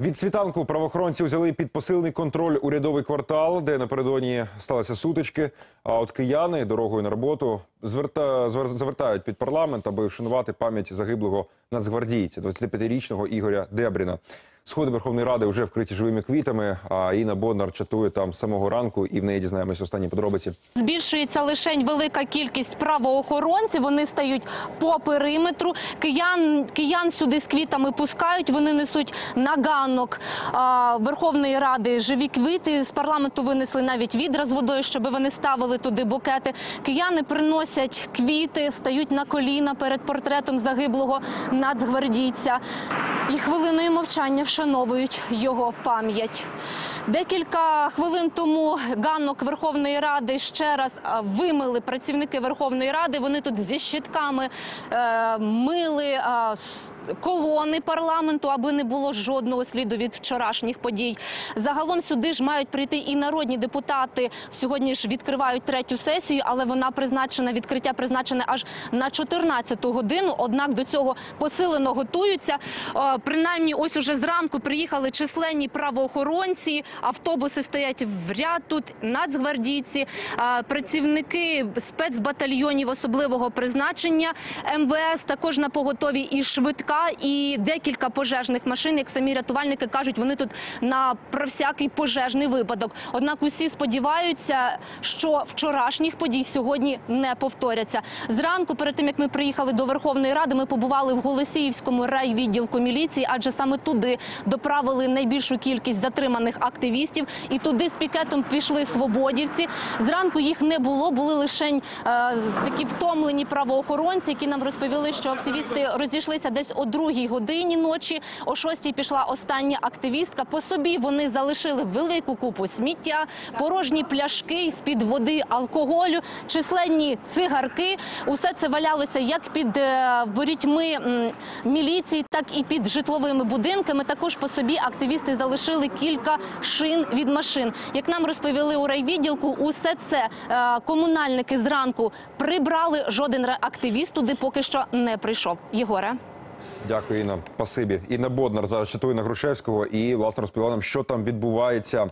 Від світанку правоохоронці взяли під посилений контроль урядовий квартал, де напередодні сталися сутички. А от кияни дорогою на роботу зверта, звер- під парламент, аби вшанувати пам'ять загиблого нацгвардійця, 25-річного Ігоря Дебріна. Сходи Верховної Ради вже вкриті живими квітами. А Інна Боднар чатує там з самого ранку, і в неї дізнаємось останні подробиці. Збільшується лише велика кількість правоохоронців. Вони стають по периметру. Киян киян сюди з квітами пускають. Вони несуть на ганок а, Верховної Ради живі квіти. З парламенту винесли навіть відра з водою, щоб вони ставили туди букети. Кияни приносять квіти, стають на коліна перед портретом загиблого нацгвардійця. І хвилиною мовчання вшановують його пам'ять. Декілька хвилин тому ганок Верховної Ради ще раз вимили працівники Верховної Ради. Вони тут зі щитками е, мили колони парламенту, аби не було жодного сліду від вчорашніх подій. Загалом сюди ж мають прийти і народні депутати. Сьогодні ж відкривають третю сесію, але вона призначена відкриття призначене аж на 14 годину. Однак до цього посилено готуються. Е, Принаймні, ось уже зранку приїхали численні правоохоронці. Автобуси стоять в ряд тут. Нацгвардійці, е, працівники спецбатальйонів особливого призначення МВС також на поготові і швидка, і декілька пожежних машин. Як самі рятувальники кажуть, вони тут на про всякий пожежний випадок. Однак усі сподіваються, що вчорашніх подій сьогодні не повторяться. Зранку, перед тим як ми приїхали до Верховної Ради, ми побували в Голосіївському райвідділку міліції, адже саме туди доправили найбільшу кількість затриманих активістів. І туди з пікетом пішли свободівці. Зранку їх не було, були лише е, такі втомлені правоохоронці, які нам розповіли, що активісти розійшлися десь о другій годині ночі. О шостій пішла остання активістка. По собі вони залишили велику купу сміття, порожні пляшки з під води, алкоголю, численні цигарки. Усе це валялося як під е, ворітьми міліції, так і під житловими будинками. Також по собі активісти залишили кілька шин від машин. Як нам розповіли у райвідділку, усе це е, комунальники зранку прибрали. Жоден активіст туди поки що не прийшов. Єгоре. Дякую, Інна. Спасибі. Інна Боднар зараз читує на Грушевського і власне розповіла нам, що там відбувається.